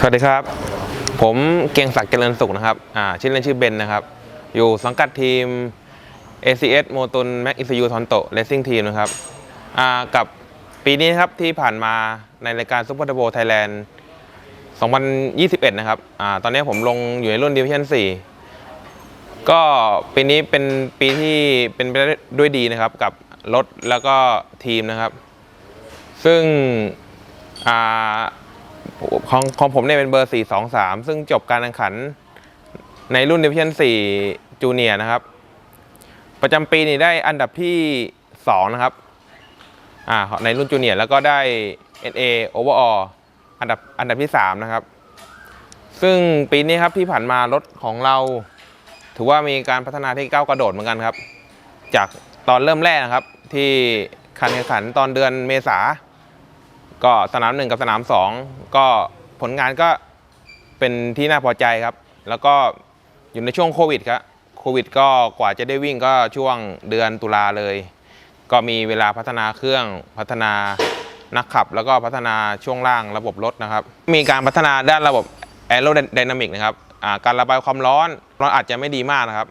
สวัสดีครับ ผมเกียงศักดิ์เจริญสุขนะครับอ่าชื่อเล่นชื่อเบนนะครับ อยู่สังกัดทีม ACS โมตุนแม็กอิสยูทอนโตเลสซิ่งทีมนะครับอ่ากับปีนี้ครับที่ผ่านมาในรายการซุปเปอร์ b โบไทยแลนด์2021 นะครับอ่าตอนนี้ผมลงอยู่ในรุ่นดิวิชั่น4 ก็ปีนี้เป็นปีที่เป็นไปได้ด้วยดีนะครับกับรถแล้วก็ทีมนะครับ ซึ่งอ่า ของของผมเนี่ยเป็นเบอร์ 423 ซึ่งจบการแข่งขันในรุ่นดิวิชั่น4จูเนียนะครับ ประจำปีนี้ได้อันดับที่ 2 นะครับอ่าในรุ่นจูเนียแล้วก็ได้ NA Overall อันดับอันดับที่ 3 นะครับ ซึ่งปีนี้ครับที่ผ่านมารถของเรา ถือว่ามีการพัฒนาที่ก้าวกระโดดเหมือนกันครับ จากตอนเริ่มแรกนะครับ ที่การแข่งขันตอนเดือนเมษา ก็สนามหนึ่งกับสนามสองก็ผลงานก็เป็นที่น่าพอใจครับ แล้วก็อยู่ในช่วงโควิดครับโควิด ก็กว่าจะได้วิ่งก็ช่วงเดือนตุลาเลย ก็มีเวลาพัฒนาเครื่องพัฒนานักขับ แล้วก็พัฒนาช่วงล่างระบบรถนะครับ มีการพัฒนาด้านระบบแอโรไดนามิกนะครับการระบายความร้อนร้อนอาจจะไม่ดีมากนะครับ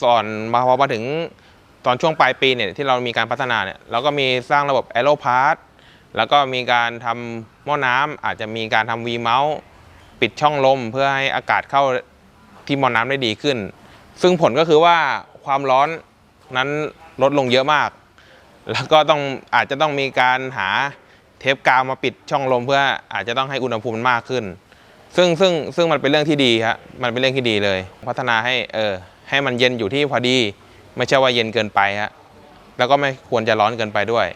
ส่วนมาพอมาถึงตอนช่วงปลายปีเนี่ยที่เรามีการพัฒนาเนี่ยเราก็มีสร้างระบบแอโรพาร์ แล้วก็มีการทำหม้อน้ำอาจจะมีการทำวีเมาส์ปิดช่องลมเพื่อให้อากาศเข้าที่หม้อน้ำได้ดีขึ้น ซึ่งผลก็คือว่าความร้อนนั้นลดลงเยอะมาก แล้วก็ต้องอาจจะต้องมีการหาเทปกาวมาปิดช่องลมเพื่ออาจจะต้องให้อุณหภูมิมันมากขึ้น ซึ่งซึ่งซึ่งมันเป็นเรื่องที่ดีครับมันเป็นเรื่องที่ดีเลย พัฒนาให้เออให้มันเย็นอยู่ที่พอดี ไม่ใช่ว่าเย็นเกินไปฮะแล้วก็ไม่ควรจะร้อนเกินไปด้วย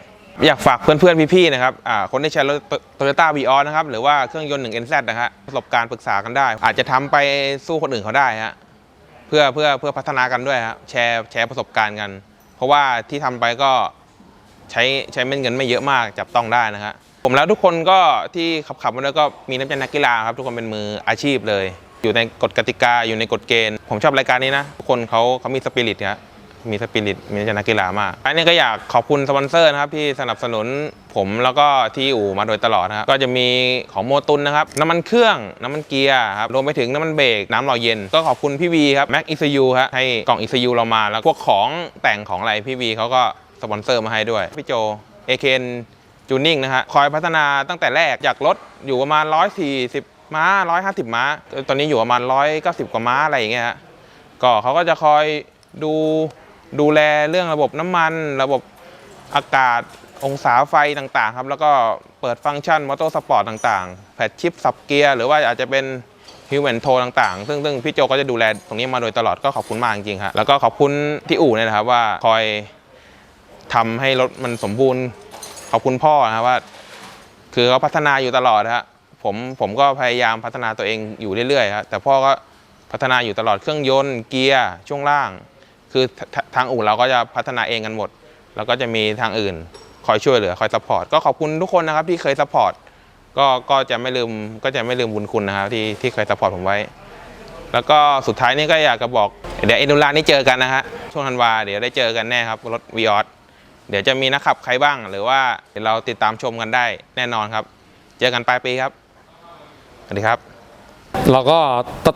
อยากฝากเพื่อนๆพี่ๆนะครับคนที่ใช้รถโตโยต้าวีออนะครับหรือว่าเครื่องยนต์ 1 NZ นะฮะประสบการณ์ปรึกษากันได้ อาจจะทำไปสู้คนอื่นเขาได้ฮะเพื่อเพื่อเพื่อพัฒนากันด้วยฮะแชร์แชร์ประสบการณ์กัน เพราะว่าที่ทำไปก็ใช้ใช้เม็ดเงินไม่เยอะมากจับต้องได้นะฮะผมแล้วทุกคนก็ที่ขับขับมาด้วยก็มีน้ำใจนักกีฬาครับทุกคนเป็นมืออาชีพเลย อยู่ในกฎกติกาอยู่ในกฎเกณฑ์ ผมชอบรายการนี้นะทุกคนเขาเขามีสปิริตครับ มีสปิริตมีจนักกีฬามาก อันนี้ก็อยากขอบคุณสปอนเซอร์นะครับที่สนับสนุนผมแล้วก็ที่อู่มาโดยตลอดนะครับก็จะมีของโมตุนนะครับน้ำมันเครื่องน้ำมันเกียร์ครับรวมไปถึงน้ำมันเบรกน้ำหล่อเย็น ก็ขอบคุณพี่วีครับแม็กอิซยูครับให้กล่องอิซยูเรามา แล้วพวกของแต่งของอะไรพี่วีเขาก็สปอนเซอร์มาให้ด้วยพี่โจเอเคนจูนิ่งนะฮะคอยพัฒนาตั้งแต่แรกจากรถอยู่ประมาณ 140 ม้า 150 ม้า ตอนนี้อยู่ประมาณ 190 กว่าม้าอะไรอย่างเงี้ยฮะก็เขาก็จะคอยดู ดูแลเรื่องระบบน้ำมัน ระบบอากาศองศาไฟต่างๆครับ แล้วก็เปิดฟังก์ชันมอเตอร์สปอร์ตต่างๆแพดชิปสับเกียร์หรือว่าอาจจะเป็นฮิวแมนโทต่างๆ ซึ่งซึ่งพี่โจก็จะดูแลตรงนี้มาโดยตลอดก็ขอบคุณมากจริงๆครับแล้วก็ขอบคุณที่อู่เนี่ยนะครับว่าคอยทำให้รถมันสมบูรณ์ ขอบคุณพ่อนะครับว่า คือเขาพัฒนาอยู่ตลอดนะฮะผมผมก็พยายามพัฒนาตัวเองอยู่เรื่อยๆครับแต่พ่อก็พัฒนาอยู่ตลอดเครื่องยนต์เกียร์ช่วงล่าง คือทางอู่เราก็จะพัฒนาเองกันหมด แล้วก็จะมีทางอื่นคอยช่วยเหลือคอยซัพพอร์ตก็ขอบคุณทุกคนนะครับที่เคยซัพพอร์ตก็ก็จะไม่ลืมก็จะไม่ลืมบุญคุณนะครับที่ที่เคยซัพพอร์ตผมไว้ แล้วก็สุดท้ายนี่ก็อยากจะบอกเดี๋ยวเอ็นดูลานี่เจอกันนะฮะช่วงธันวาเดี๋ยวได้เจอกันแน่ครับรถวีออสเดี๋ยวจะมีนักขับใครบ้าง หรือว่าเราติดตามชมกันได้แน่นอนครับ เจอกันปลายปีครับสวัสดีครับ เราก็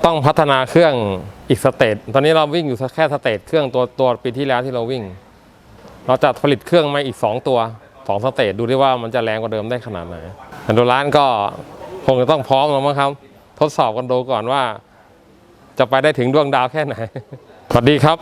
ต้องพัฒนาเครื่อง อีกสเตจตอนนี้เราวิ่งอยู่แค่สเตจเครื่องตัวตัวปีที่แล้วที่เราวิ่ง เราจะผลิตเครื่องมาอีก 2 ตัว2สเตจดูดิว่ามันจะแรงกว่าเดิมได้ขนาดไหนอันโดร้านก็คงจะต้องพร้อมแล้วมั้งครับ ทดสอบกันดูก่อนว่า จะไปได้ถึงดวงดาวแค่ไหน สวัสดีครับ